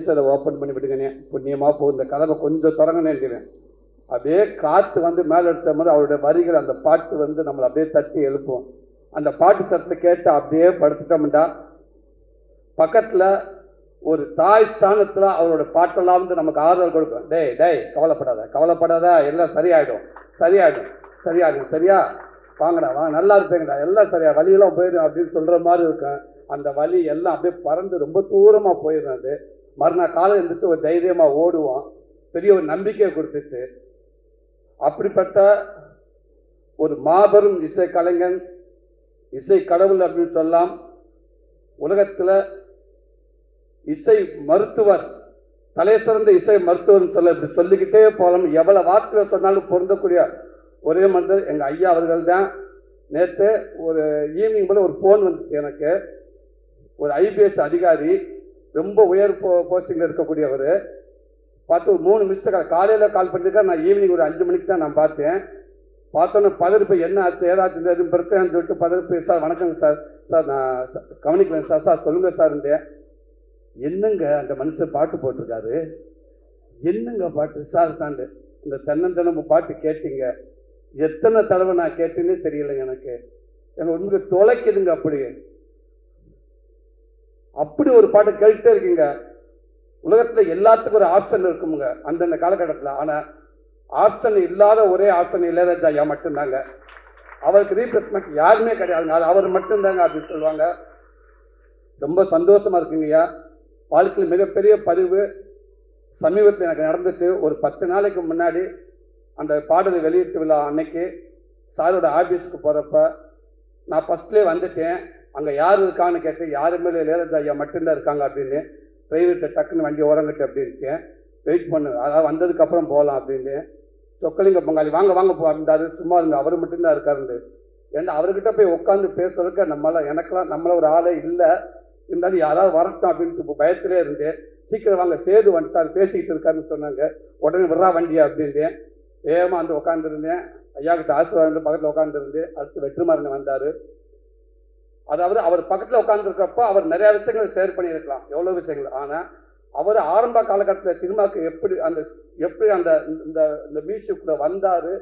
Please அதை open பண்ணி விடுங்கண்ணே புண்ணியமாக போகும் இந்த கதவை கொஞ்சம் திறங்கண்ணேன்றேன் அப்படியே காற்று வந்து மேலே எடுத்த மாதிரி அவருடைய வரிகள் அந்த பாட்டு வந்து நம்மளை அப்படியே தட்டி எழுப்பும். அந்த பாட்டு சத்தத்தை கேட்டு அப்படியே படுத்துட்டோம்டா. பக்கத்தில் ஒரு தாய் ஸ்தானத்தில் அவரோட பாட்டெல்லாம் வந்து நமக்கு ஆறுதல் கொடுக்கும். டேய் டேய் கவலைப்படாத கவலைப்படாத எல்லாம் சரியாயிடும். சரியாயிடும். சரியாயிடும் சரியா? வாங்கடா வாங்க நல்லா இருப்பேங்கடா. எல்லாம் சரியா? வலியெல்லாம் போயிடும் அப்படின்னு சொல்கிற மாதிரி இருக்கும். அந்த வலி எல்லாம் அப்படியே பறந்து ரொம்ப தூரமாக போயிடும் அது. மறுநாள் காலம் எழுந்திரிச்சு ஒரு தைரியமாக ஓடுவோம் பெரிய ஒரு நம்பிக்கையை கொடுத்துச்சு. அப்படிப்பட்ட ஒரு மாபெரும் இசை கலைஞன் இசை கடவுள் அப்படின்னு சொல்லலாம். உலகத்தில் இசை மருத்துவர் தலை சிறந்த இசை மருத்துவம் சொல்ல இப்படி சொல்லிக்கிட்டே போகலாம். எவ்வளோ வார்த்தைகள் சொன்னாலும் பொருந்தக்கூடிய ஒரே மனிதர் எங்கள் ஐயா அவர்கள் தான். நேற்று ஒரு ஈவினிங் போல் ஒரு ஃபோன் வந்துச்சு எனக்கு. ஒரு ஐபிஎஸ் அதிகாரி ரொம்ப உயர் போ போஸ்டிங்கில் இருக்கக்கூடியவர். பார்த்து ஒரு மூணு மிஸ்டேக் காலையில் கால் பண்ணியிருக்கா நான் ஈவினிங் ஒரு அஞ்சு மணிக்கு தான் நான் பார்த்தேன். பார்த்தோன்னே பதறிப்பு என்ன ஆச்சு? ஏதாச்சும் எதுவும் பிரச்சனைன்னு சொல்லிட்டு பதறிப்பு சார் வணக்கங்க சார். சார் நான் ச- சார் சார் சொல்லுங்கள் சார்ன்றேன் என்னங்க அந்த மனுஷன் பாட்டு போட்டிருக்காரு? என்னங்க பாட்டு? சார் சாண்டு இந்த தென்னந்தனம் பாட்டு கேட்டீங்க. எத்தனை தடவை நான் கேட்டேன்னே தெரியலைங்க எனக்கு. எனக்கு உண்மைக்கு தொலைக்குதுங்க அப்படியே. அப்படி ஒரு பாட்டு கேட்டுட்டே இருக்கீங்க. உலகத்தில் எல்லாத்துக்கும் ஒரு ஆப்ஷன் இருக்குமுங்க அந்தந்த காலகட்டத்தில். ஆனால் ஆப்ஷன் இல்லாத ஒரே ஆப்ஷன் இளையராஜா ஐயா மட்டும்தாங்க. அவருக்கு ரீப்ளேஸ்மெண்ட் யாருமே கிடையாதுங்க. அது அவர் மட்டும்தாங்க அப்படின்னு சொல்லுவாங்க. ரொம்ப சந்தோஷமாக இருக்குங்கய்யா வாழ்க்கையில் மிகப்பெரிய பதிவு. சமீபத்தில் எனக்கு நடந்துச்சு. ஒரு பத்து நாளைக்கு முன்னாடி அந்த பாடலை வெளியிட்டு விழா அன்னைக்கு சாரோட ஆஃபீஸுக்கு போகிறப்ப நான் ஃபஸ்ட்லேயே வந்துட்டேன். அங்கே யார் இருக்கான்னு கேட்டு யாருமே இல்லை இளையராஜா ஐயா மட்டும்தான் இருக்காங்க அப்படின்னு டிரைவர்கிட்ட டக்குன்னு வண்டி அப்படின்னு இருக்கேன். வெயிட் பண்ணு அதாவது வந்ததுக்கப்புறம் போகலாம் அப்படின்னு. சொக்கலிங்க பங்காளி வாங்க வாங்க போ இருந்தாரு சும்மா இருங்க அவர் மட்டும்தான் இருக்காருண்டு ஏன்னா அவர்கிட்ட போய் உட்காந்து பேசுறதுக்கு நம்மளால் எனக்கெல்லாம் நம்மள ஒரு ஆளே இல்லை. இருந்தாலும் யாராவது வரட்டும் அப்படின்ட்டு பயத்திலே இருந்தேன். சீக்கிரம் வாங்க சேது வந்துட்டார் பேசிக்கிட்டு இருக்காருன்னு சொன்னாங்க. உடனே விட்றா வண்டியா அப்படின்ட்டேன். வேகமாக வந்து உட்காந்துருந்தேன் ஐயா கிட்ட ஆசீர்வாதம் பக்கத்தில் உட்காந்துருந்தேன் அடுத்து வெற்றிமாறன் வந்தார். அதாவது அவர் பக்கத்தில் உட்காந்துருக்கிறப்ப அவர் நிறைய விஷயங்கள் ஷேர் பண்ணியிருக்கலாம். எவ்வளோ விஷயங்கள்? ஆனால் அவர் ஆரம்ப காலகட்டத்தில் சினிமாவுக்கு எப்படி அந்த எப்படி அந்த இந்த இந்த மியூசிக்குள்ள வந்தார்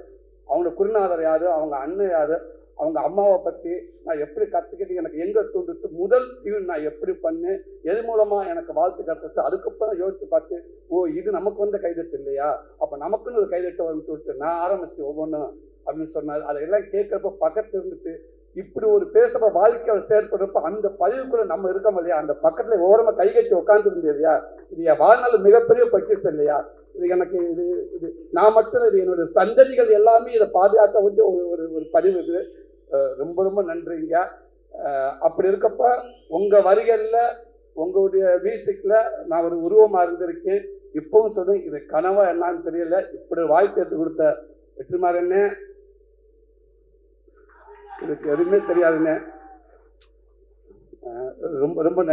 அவங்க குருநாதர் யார் அவங்க அண்ணன் யார் அவங்க அம்மாவை பற்றி நான் எப்படி கற்றுக்கிட்டு எனக்கு எங்கே தூண்டுச்சு முதல் டியூன் நான் எப்படி பண்ணு எது மூலமாக எனக்கு வாழ்த்து கிடச்சிச்சு அதுக்கப்புறம் யோசித்து பார்த்து ஓ இது நமக்கு வந்த கைதட்டு இல்லையா? அப்போ நமக்குன்னு ஒரு கைதட்டு வரும்னு சொல்லிட்டு நான் ஆரம்பித்து ஒவ்வொன்றும் அப்படின்னு சொன்னார். அதையெல்லாம் கேட்குறப்ப பக்கத்துல இருந்துட்டு இப்படி ஒரு பேசுகிற வாழ்க்கையை செயற்படுறப்ப அந்த பதிவுக்குள்ளே நம்ம இருக்கோம் இல்லையா? அந்த பக்கத்தில் ஓரமாக கை கட்டி உட்காந்து இருந்தது இல்லையா? இது என் வாழ்நாள் மிகப்பெரிய பக்கிஸ் இல்லையா? இது எனக்கு இது இது நான் மட்டும் இது என்னுடைய சந்ததிகள் எல்லாமே இதை பாதுகாக்க வந்து ஒரு ஒரு ஒரு பதிவு இது. ரொம்ப ரொம்ப நன்றிங்க. அப்படி இருக்கப்ப உங்கள் வரிகளில் உங்களுடைய மியூசிக்கில் நான் ஒரு உருவமாக இருந்திருக்கேன். இப்பவும் சொல்லுங்கள் இது கனவா என்னன்னு தெரியல. இப்படி வாய்ப்பு எடுத்து கொடுத்த வெற்றிமாறனே எனக்கு எதுவுமே தெரியாதுங்க. அஹ் ரொம்ப ரொம்ப நன்றி.